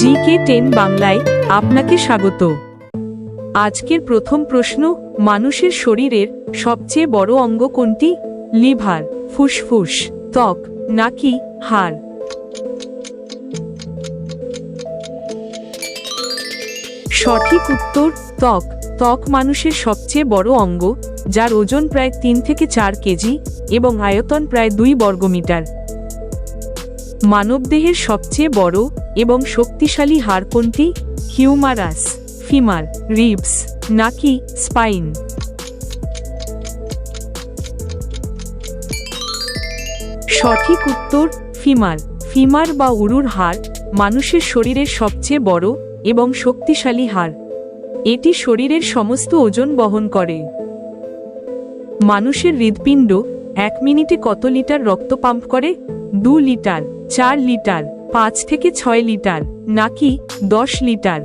জি কে ten বাংলায় আপনাকে স্বাগত। আজকের প্রথম প্রশ্ন, মানুষের শরীরের সবচেয়ে বড় অঙ্গ কোনটি? লিভার, ফুসফুস, ত্বক, নাকি হাড়? সঠিক উত্তর, ত্বক। ত্বক মানুষের সবচেয়ে বড় অঙ্গ, যার ওজন প্রায় তিন থেকে চার কেজি এবং আয়তন প্রায় দুই বর্গমিটার। মানবদেহের সবচেয়ে বড় এবং শক্তিশালী হাড় কোনটি হিউমারাস, ফিমার, রিবস, নাকি স্পাইন। সঠিক উত্তর, ফিমার। ফিমার বা উরুর হাড় মানুষের শরীরের সবচেয়ে বড় এবং শক্তিশালী হাড়। এটি শরীরের সমস্ত ওজন বহন করে। মানুষের হৃদপিণ্ড এক মিনিটে কত লিটার রক্ত পাম্প করে? দু লিটার, চার লিটার। পাঁচ থেকে ছয় লিটার, নাকি দশ লিটার?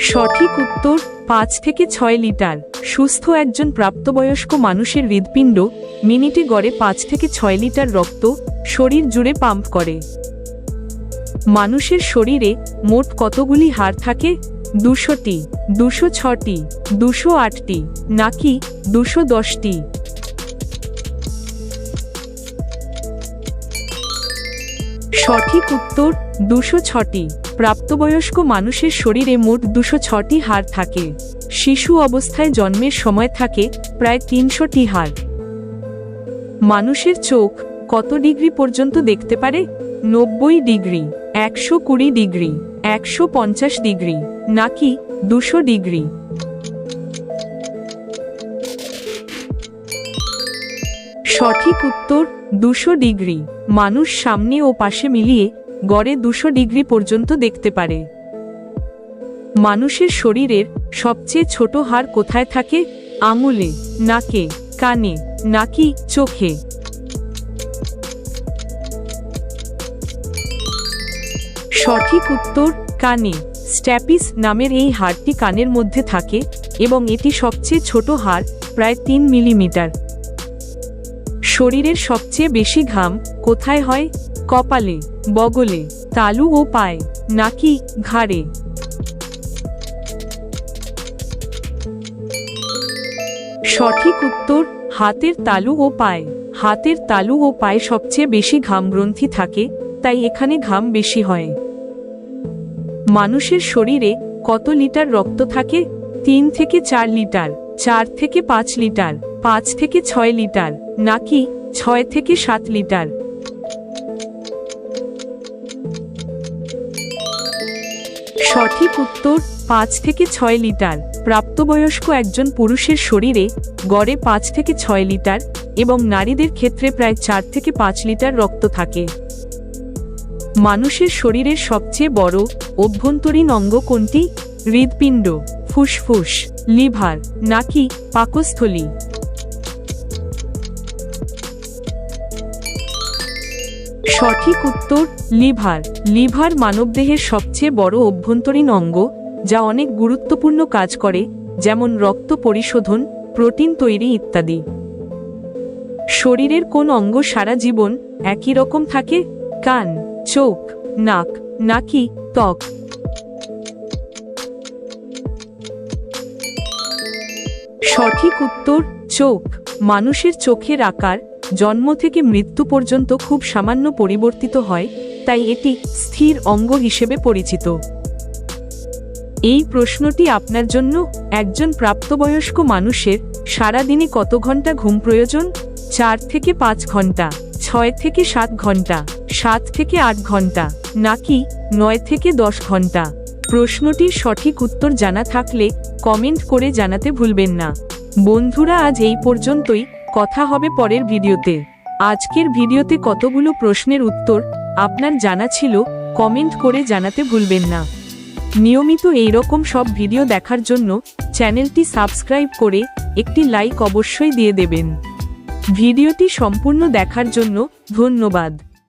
সঠিক উত্তর, পাঁচ থেকে ছয় লিটার। সুস্থ একজন প্রাপ্তবয়স্ক মানুষের হৃদপিণ্ড, মিনিটে গড়ে পাঁচ থেকে ছয় লিটার রক্ত, শরীর জুড়ে পাম্প করে। মানুষের শরীরে মোট কতগুলি হাড় থাকে? দুশোটি, দুশো ছটি, দুশো আটটি, নাকি দুশো দশটি? সঠিক উত্তর দুশো ছটি। প্রাপ্তবয়স্ক মানুষের শরীরে মোট দুশো ছটি হাড় থাকে। শিশু অবস্থায় জন্মের সময় থাকে প্রায় তিনশোটি হাড়। মানুষের চোখ কত ডিগ্রি পর্যন্ত দেখতে পারে? নব্বই ডিগ্রি, একশো কুড়ি ডিগ্রি, একশো পঞ্চাশ ডিগ্রি, নাকি দুশো ডিগ্রি? সঠিক উত্তর দুশো ডিগ্রি। মানুষ সামনে ও পাশে মিলিয়ে গড়ে দুশো ডিগ্রি পর্যন্ত দেখতে পারে। মানুষের শরীরের সবচেয়ে ছোট হাড় কোথায় থাকে? আঙুলে, নাকে, কানে, নাকি চোখে? সঠিক উত্তর, কানে। স্ট্যাপিস নামের এই হাড়টি কানের মধ্যে থাকে এবং এটি সবচেয়ে ছোট হাড়, প্রায় তিন মিলিমিটার। শরীরের সবচেয়ে বেশি ঘাম কোথায় হয়? কপালে, বগলে, তালু ও পায়ে, নাকি ঘাড়ে? সঠিক উত্তর, হাতের তালু ও পায়ে। হাতের তালু ও পায়ে সবচেয়ে বেশি ঘাম গ্রন্থি থাকে, তাই এখানে ঘাম বেশি হয়। মানুষের শরীরে কত লিটার রক্ত থাকে? তিন থেকে চার লিটার, চার থেকে পাঁচ লিটার, পাঁচ থেকে ছয় লিটার। নাকি ছয় থেকে সাত লিটার? সঠিক উত্তর, পাঁচ থেকে ছয় লিটার। প্রাপ্তবয়স্ক একজন পুরুষের শরীরে গড়ে পাঁচ থেকে ছয় লিটার এবং নারীদের ক্ষেত্রে প্রায় চার থেকে পাঁচ লিটার রক্ত থাকে। মানুষের শরীরের সবচেয়ে বড় অভ্যন্তরীণ অঙ্গ কোনটি? হৃদপিণ্ড ফুসফুস, লিভার, নাকি পাকস্থলী? সঠিক উত্তর, লিভার। লিভার মানবদেহের সবচেয়ে বড় অভ্যন্তরীণ অঙ্গ, যা অনেক গুরুত্বপূর্ণ কাজ করে, যেমন রক্ত পরিশোধন, প্রোটিন তৈরি ইত্যাদি। শরীরের কোন অঙ্গ সারা জীবন একই রকম থাকে? কান, চোখ, নাক, নাকি ত্বক? সঠিক উত্তর, চোখ। মানুষের চোখের আকার জন্ম থেকে মৃত্যু পর্যন্ত খুব সামান্য পরিবর্তিত হয়, তাই এটি স্থির অঙ্গ হিসেবে পরিচিত। এই প্রশ্নটি আপনার জন্য একজন প্রাপ্তবয়স্ক মানুষের সারাদিনে কত ঘণ্টা ঘুম প্রয়োজন? চার থেকে পাঁচ ঘণ্টা, ছয় থেকে সাত ঘণ্টা, সাত থেকে আট ঘণ্টা, নাকি নয় থেকে দশ ঘণ্টা? প্রশ্নটির সঠিক উত্তর জানা থাকলে কমেন্ট করে জানাতে ভুলবেন না। বন্ধুরা, আজ এই পর্যন্তই। কথা হবে পরের ভিডিওতে। আজকের ভিডিওতে কতগুলো প্রশ্নের উত্তর আপনার জানা ছিল, কমেন্ট করে জানাতে ভুলবেন না। নিয়মিত এই রকম সব ভিডিও দেখার জন্য চ্যানেলটি সাবস্ক্রাইব করে একটি লাইক অবশ্যই দিয়ে দেবেন। ভিডিওটি সম্পূর্ণ দেখার জন্য ধন্যবাদ।